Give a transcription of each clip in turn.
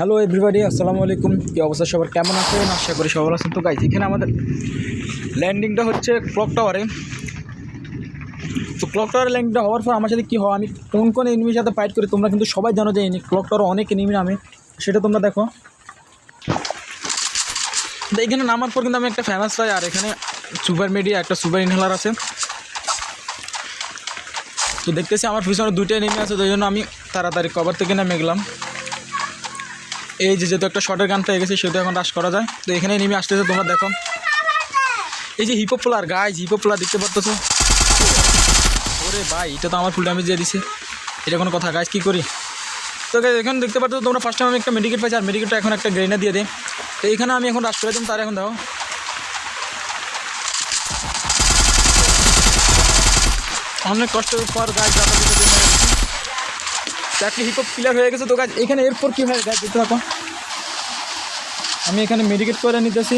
Hello everybody, আসসালামু আলাইকুম। কী অবস্থা সবার? কেমন আছেন? আশা করি সবার আছেন। তো গাইজ এখানে আমাদের ল্যান্ডিংটা হচ্ছে ক্লক টাওয়ারে তো ক্লক টাওয়ারে ল্যান্ডিংটা হওয়ার পর আমার সাথে কী হয়? আমি কোন কোন এনিমির সাথে ফাইট করি তোমরা কিন্তু সবাই জানো যে ক্লক টাওয়ারে অনেক এনিমি নামে। সেটা তোমরা দেখো। তো এখানে নামার পর কিন্তু আমি একটা ফেমাস পাই আর এখানে সুপার মিডিয়া একটা সুপার ইনহেলার আছে। তো দেখতেছি আমার পিছনে দুটো এনিমি আছে, তো জন্য আমি তাড়াতাড়ি কভার থেকে নেমে গেলাম। এই যে যেহেতু একটা শর্টের গান পেয়ে গেছে, সেহেতু এখন রাশ করা যায়। তো এখানে নেমে আসতেছে, তোমরা দেখো। এই যে হিপো প্লার গাইজ হিপো প্লার দেখতে পারতেছো? ওরে ভাই, এটা তো আমার ফুল ড্যামেজ দিয়ে দিছে। এটা কোনো কথা গাইজ কী করি? তো এখন দেখতে পাচ্ছ তোমরা ফার্স্ট টাইম আমি একটা মেডিকেট পাইছি আর মেডিকেটটা এখন একটা গ্রেনা দিয়ে দেয় তো এখানে আমি এখন রাশ করে দিলাম তার এখন দেখো। অনেক কষ্টের পর গাছ দিতে দিয়ে মেরে দিচ্ছি চারটি হিপপ ক্লিয়ার হয়ে গেছে তো গাছ এখানে এরপর কী হয় গাছ থাকো আমি এখানে মেডিকেট করে নিতেছি।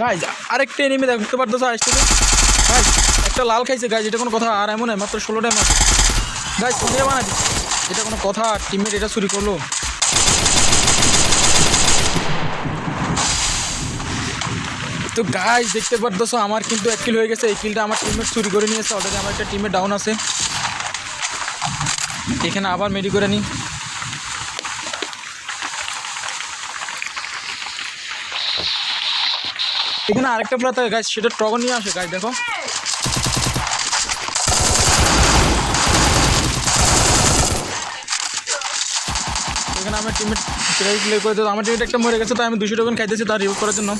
গাইজ আরেকটা এনিমি দেখতে পারতেছো আসতেছে গাইজ একটা লাল খাইছে গাছ এটা কোনো কথা আর এমন মাত্র ষোলো টাইম আছে। গাইজ কোথায় বানাবি এটা কোনো কথা টিমমেট এটা চুরি করল। তো গাছ দেখতে পারতেছো, আমার কিন্তু এক কিল হয়ে গেছে, এই কিলটা আমার টিমমেট চুরি করে নিয়েছে অলরেডি আমার একটা টিমমেট ডাউন আছে। এখানে আবার মেডি করে নিই। এখানে আরেকটা প্লেয়ার থাকে গাছ সেটা টগর নিয়ে আসে গাছ দেখো। এখানে আমার প্লেয়ার প্লে করে দিল আমার টিমমেট একটা মরে গেছে, তাই আমি দুশো টোকেন খাইতেছি তার রিভিউ করার জন্য।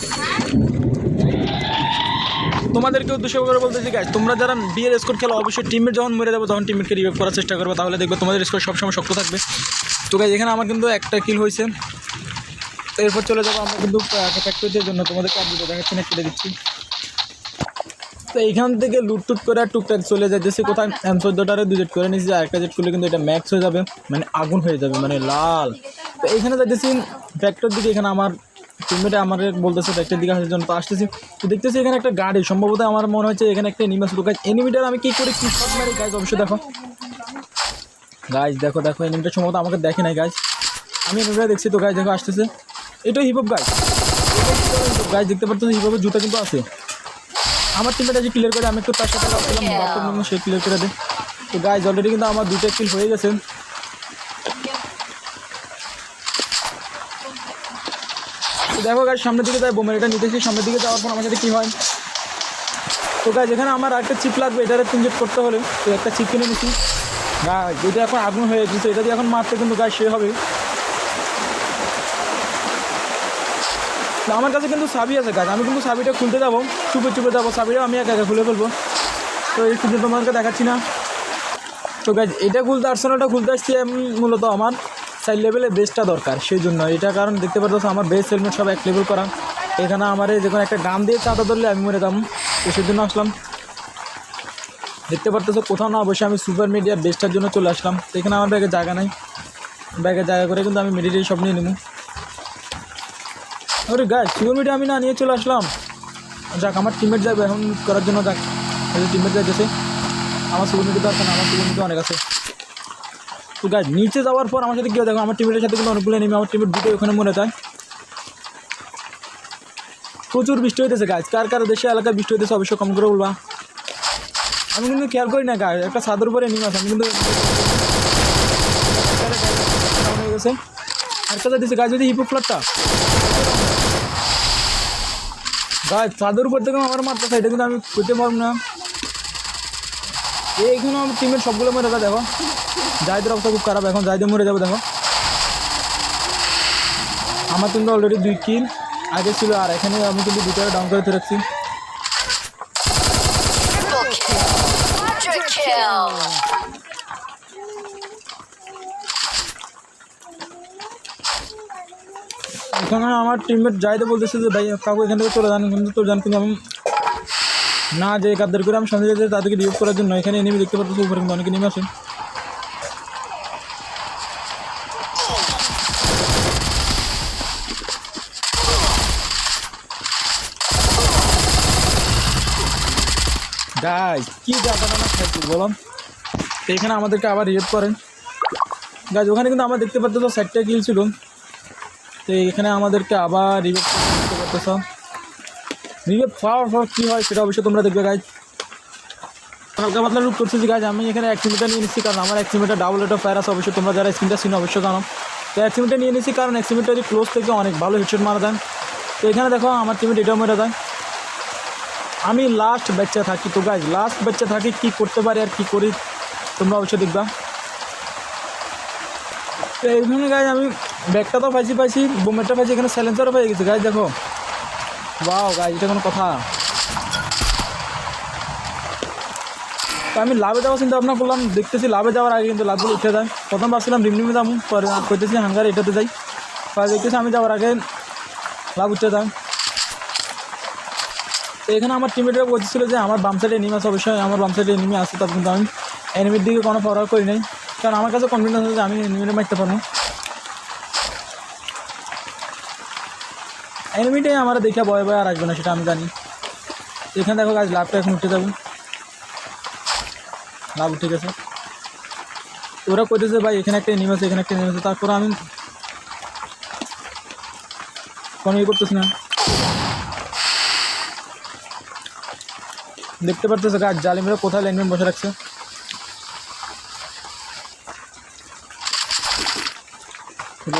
তোমাদেরকে উদ্দেশ্য করে বলতেছি গাছ তোমরা যারা বিয়ের স্কোর খেলো, অবশ্যই টিমমেট যখন মরে যাব তখন টিমমেটকে রিভিউ করার চেষ্টা করবে, তাহলে দেখবে তোমাদের স্কোর সবসময় শক্ত থাকবে। তো গাছ এখানে আমার কিন্তু একটা কিল হয়েছে। তো এরপর চলে যাব আমরা কিন্তু ফ্যাক্টরির জন্য তোমাদেরকে ভিডিও দেখাচ্ছি না কেটে দিচ্ছি। তো এইখান থেকে লুটটুট করে আর টুকটাক চলে যাইতেছি, কোথায়? এম চোদ্দোটারে দু জেট করে নিয়েছি আরেকটা জেট করলে কিন্তু এটা ম্যাক্স হয়ে যাবে মানে আগুন হয়ে যাবে মানে লাল। তো এখানে যাইতেছি ফ্যাক্টর দিকে, এখানে আমার টিমমেটে আমার বলতেছে ফ্যাক্টর দিকে আসার জন্য তো আসতেছি। তো দেখতেছি এখানে একটা গাড়ি সম্ভবত আমার মনে হচ্ছে এখানে একটা এনিমি আছে তো গাছ এনিমিটার আমি কী করি কী শট মারি? গাছ অবশ্যই দেখো। গাছ দেখো দেখো এনিমিটা সম্ভবত আমাকে দেখে নাই গাছ আমি এনিমিটা দেখছি তো গাছ দেখো আসতেছে। এটাই হিপহপ গাছ গাছ দেখতে পাচ্ছ হিপহপের জুতা কিন্তু আছে। আমার টিমটা যে ক্লিয়ার করে আমি একটু তার সাথে সে ক্লিয়ার করে দেয় তো গাছ অলরেডি কিন্তু আমার দুটো কিল হয়ে গেছে। দেখো গাছ সামনের দিকে তাই বোমের এটা নিতেছি। সামনের দিকে যাওয়ার পর আমার সাথে কী হয়? তো গাছ এখানে আমার একটা চিপ লাগবে, এটারে তিনজেট করতে হলে। তো একটা চিপ কিনে নিচ্ছি গাছ এটা এখন আগুন হয়ে গেছে এটা দিয়ে এখন মারতে কিন্তু গাছ সে হবে। আমার কাছে কিন্তু সাবি আছে গাছ আমি কিন্তু সাবিটা খুলতে যাব, চুপে চুপে যাব সাবিটাও আমি একা একা খুলে ফেলব। তো এই কিন্তু তোমাদেরকে দেখাচ্ছি না। তো গাছ এটা খুলতে আর্সেনালটা খুলতে আসছি আমি মূলত আমার। সাইড লেভেলে বেসটা দরকার সেই জন্য এটা কারণ দেখতে পারতো আমার বেস হেলমেট সব এক লেভেল করা। এখানে আমার এই যখন একটা গান দিয়ে চাঁদা ধরলে আমি মরে যাব। তো সেই জন্য আসলাম। দেখতে পারতেছো, কোথাও না অবশ্যই আমি সুপার মিডিয়ার বেসটার জন্য চলে আসলাম। এখানে আমার ব্যাগে জায়গা নাই। ব্যাগে জায়গা করে কিন্তু আমি মেডিটেই সব নিয়ে নেব। আরে গাছ সুপার মিডিয়া আমি না নিয়ে চলে আসলাম। যাক, আমার টিমমেট যাবে, এখন করার জন্য যাক। টিমমেট যাইতেছে। আমার সুপার মিডিয়া দরকার আমার সুপার মিডিয়া অনেক আছে। তো গাছ নিচে যাওয়ার পর আমার সাথে কেউ দেখো, আমার টিমের সাথে কিন্তু অনেকগুলো নেমে আমার টিমের দুটো ওখানে মনে যায়। প্রচুর বৃষ্টি হইতেছে গাছ কার কার দেশে, এলাকায় বৃষ্টি হইতেছে অবশ্যই কম করে বলবা। আমি কিন্তু খেয়াল করি না গাছ একটা সাদের উপরে নেমে আছে আমি কিন্তু আর কথা দিচ্ছে গাছ যদি হিপো ফ্লাটটা গাছ চাঁদের উপর থেকে আমার মারতে এটা কিন্তু আমি করতে পারব না। এইখানে আমার টিমের সবগুলো মরে যাবে, দেখো। জায়দের অবস্থা খুব খারাপ, এখন জায়দে মরে যাবে, দেখো। আমার কিন্তু অলরেডি দুই কিল আগে ছিল আর এখানে আমি কিন্তু দুটো ডাউন করে kill. এখানে আমার টিমমেট যাইতে বলতেছে যে, ভাই কাকু এখান থেকে চলে যান কিন্তু তো যান। কিন্তু আমি না যে কাদের করে আমি সঙ্গে যেতে তাদেরকে রিভিউ করার জন্য এখানে এনিমি দেখতে পাচ্ছি উপরে কিন্তু অনেকে নেমে আসেন কি না খাইছি বললাম তো এখানে আমাদেরকে আবার রিয়েট করেন। গাছ ওখানে কিন্তু আমরা দেখতে পাচ্ছি তো সাইডটা ছিল। তো এখানে আমাদেরকে আবার রিভেভ করতে করতেছ রিভেভ পাওয়ার পর কী হয় সেটা অবশ্যই তোমরা দেখবে গাইজ হালকা পাতলা রূপ করতেছি গাছ আমি এখানে এক্সিমিটার নিয়ে নিচ্ছি কারণ আমার এক্সিমিটার ডাবল রেট অফ ফায়ার আছে, অবশ্যই তোমরা যারা স্ক্রিনটা সিন অবশ্যই জানো। তো এক্সিমিটার নিয়ে নিচ্ছি কারণ এক এক্সিমিটারই ক্লোজ থেকে অনেক ভালো হেডশট মারা দেন তো এখানে দেখো, আমার টিমে এটাও মেরে দেয় আমি লাস্ট বাচ্চা থাকি তো গাছ লাস্ট বাচ্চা থাকি কী করতে পারি আর কী করি তোমরা অবশ্যই দেখবা। তো এইখানে গাছ আমি ব্যাগটা তো পাইছি পাইছি বোমেরটা পাইছি, এখানে স্যালেন্সারও পেয়ে গেছি গাছ দেখো। বাও গাছ এটা কোনো কথা। তো আমি লাভে যাওয়ার চিন্তা ভাবনা করলাম, দেখতেছি লাভে যাওয়ার আগে কিন্তু লাভগুলো উঠে যায়। প্রথম ভাবছিলাম রিমনিমে যাব, পরে করতেছি হাঙ্গার এটাতে যাই। পরে দেখতেছি আমি যাওয়ার আগে লাভ উঠে যায়। তো এখানে আমার টিমেটরা বলছিল যে, আমার বাম সাইডে এনিমি আছে, অবশ্যই আমার বাম সাইডে এনিমি আছে তার কিন্তু আমি এনিমির দিকে কোনো পড়া করি নাই। কারণ আমার কাছে কনফিডেন্স আছে যে আমি এনিমিটা মারতে পারব। এনিমিটাই আমার দেখে ভয় ভয় আর আসবে না, সেটা আমি জানি। এখানে দেখো গাছ লাভটা এখন উঠে যাব। লাভ উঠে গেছে। ওরা কইতেছে ভাই, এখানে একটা এনিমি আছে, এখানে একটা এনিমি আছে, তারপর আমি কোনো ইয়ে করতেছি না। দেখতে পারতেছে গাছ জালিমরা কোথায় লাইনম্যান বসে রাখছে?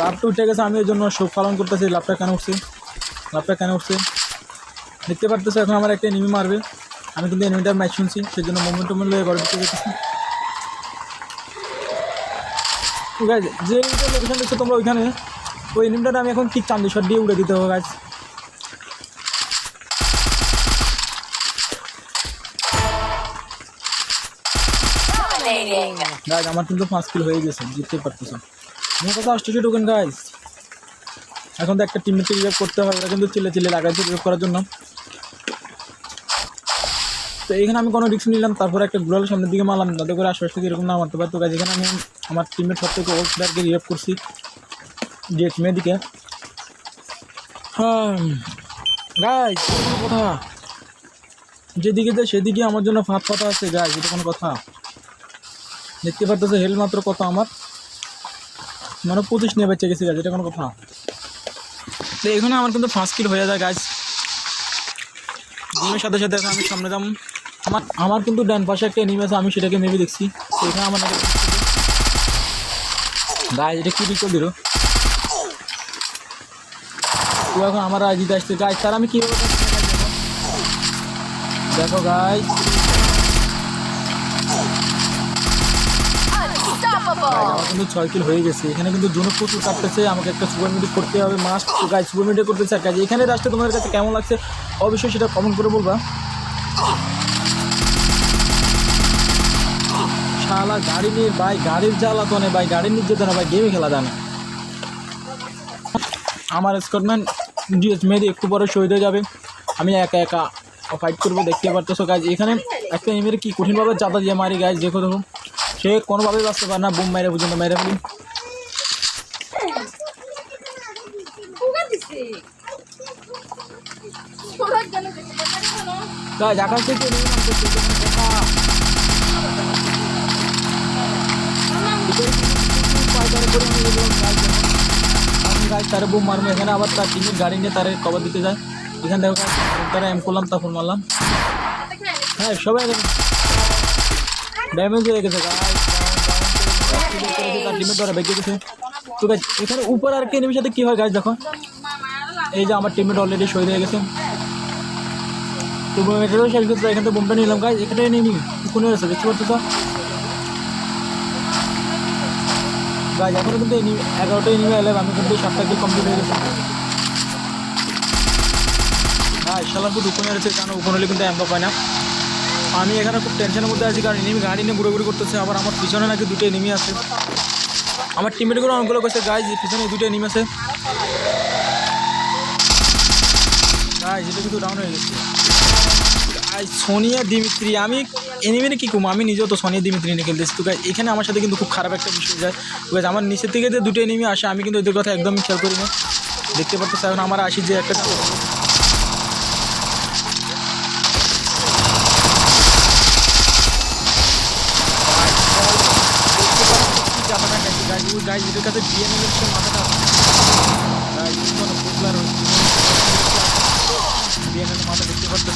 লাভটা উঠে গেছে, আমি ওই জন্য শোক পালন করতেছি, লাভটা কেন উঠছে? লাভটা কেন উঠছে? দেখতে পারতেছে এখন আমার একটা এনিমি মারবে। আমি কিন্তু এনিমিটার ম্যাচ শুনছি সেই জন্য মোমেন্ট টোমেন্ট লয়ে ঘরে ঢুকে যেতেছি ঠিক আছে যে এনিমিটার লোকেশন দেখছ তোমরা ওইখানে ওই এনিমিটার আমি এখন ঠিক চান্দি শট দিয়ে উড়ে দিতে হবে গাছ আমার কিন্তু পাঁচ কিলো হয়ে গেছে জিততে পারতেছে। আমার কথা অষ্টশো টোকেন গাইজ এখন তো একটা টিমকে রিভাইভ করতে হবে, ওরা কিন্তু চিল্লে চিল্লে লাগাইছে রিভাইভ করার জন্য। তো এখানে আমি কোনো রিস্ক নিলাম, তারপরে একটা গ্লোয়াল সামনের দিকে মারলাম, যাতে করে আশপাশ থেকে এরকম না মারতে পারতো গাইজ এখানে আমি আমার টিমের সব থেকে ওল্ড প্লেয়ারকে রিভাইভ করছি ডিএচএমের দিকে। হ্যাঁ কথা। যেদিকে যায় সেদিকে আমার জন্য ফাঁদ পাতা আছে গাইজ এটা কোনো কথা। দেখতে পারতেছে হেল মাত্র কত আমার? মানে পঁচিশ নিয়ে বেঁচে গেছে গাছ এটা কোনো কথা। তো এখানে আমার কিন্তু ফার্স্ট কিল হয়ে যায় গাছ গেমের সাথে সাথে আমি সামনে যাম আমার আমার কিন্তু ডান পাশে একটা এনিমি আছে, আমি সেটাকে মেবি দেখছি। তো এখানে আমার গাছ এটা কি বিকল দিল? তো এখন আমার আজ জিতে আসছে। গাছ তার আমি কীভাবে দেখো? গাছ আমার কিন্তু ছয় কিল হয়ে গেছে। এখানে কিন্তু জুনো প্রচুর কাটতেছে আমাকে একটা সুপার মিডিক করতে হবে মাস্ট গাছ সুপার মিডিক করতে চাই। কাজ এখানে রাস্তা তোমাদের কাছে কেমন লাগছে, অবশ্যই সেটা কমেন্ট করে বলবা। শালা গাড়ি নিয়ে, ভাই, গাড়ির জ্বালা জ্বালাতনে, ভাই, গাড়ির নির্যাতনে, ভাই গেমই খেলা জানে আমার স্কটম্যান ডিএস মেয়েদি একটু পরে শহীদ হয়ে যাবে। আমি একা একা ফাইট করব, দেখতে পারতেছো গাছ এখানে একটা এমের কি কঠিনভাবে চাঁদা দিয়ে মারি গাছ দেখো দেখো। সে কোনোভাবেই বাঁচতে পারে না। বুম মেরে পর্যন্ত মেরে ফেলি। আকাশ থেকে তারে বুম মারবো এখানে, আবার তার টিমের গাড়ি নিয়ে তারে কভার দিতে যায় এখান থেকে তারা এম করলাম তারপর মারলাম। হ্যাঁ সবাই ড্যামেজ হয়ে গেছে গাছ তো এখানে উপর আর কি সাথে কী হয় গাছ দেখো এই যে আমার টিমমেট অলরেডি শহীদ হয়ে গেছে তো এটারও শেষ করতে এখান থেকে বোমটা নিলাম গাছ এখানে নিয়ে কোনে আছে দেখতে পাচ্ছ তো গাছ এখনও কিন্তু এগারোটা এনিমি এলাম আমি কিন্তু সাতটা কিল কমপ্লিট হয়ে গেছে হ্যাঁ ইনশাল্লাহ খুব উপনে রয়েছে কারণ উপনে কিন্তু এম্বা পায় না আমি এখানে খুব টেনশনের মধ্যে আছি, কারণ এনিমি গাড়ি নিয়ে ঘুরে করতেছে। আবার আমার পিছনে নাকি দুটো এনিমি আছে। আমার টিমমেটগুলো অনেকগুলো করছে গাছ পিছনে দুটো এনিমি আছে। গাছ এটা কিন্তু ডাউন হয়ে গেছে। গাইজ সোনিয়া দিমিত্রি, আমি এনিমিনে কী কম আমি নিজেও তো সোনিয়া দিমিত্রি নিয়ে খেলতেছি। তো গাইজ এখানে আমার সাথে কিন্তু খুব খারাপ একটা বিষয় যায়। গাইজ আমার নিচের থেকে যে দুটো এনিমি আসে, আমি কিন্তু এদের কথা একদমই খেয়াল করি না। দেখতে পারতেছি, এখন আমার আসি যে একটা টু যায় এদের কাছে বিএনএল এর মাথাটা ইউজ করো ফুটলার বিএনএল মাথা দেখতে পাচ্ছ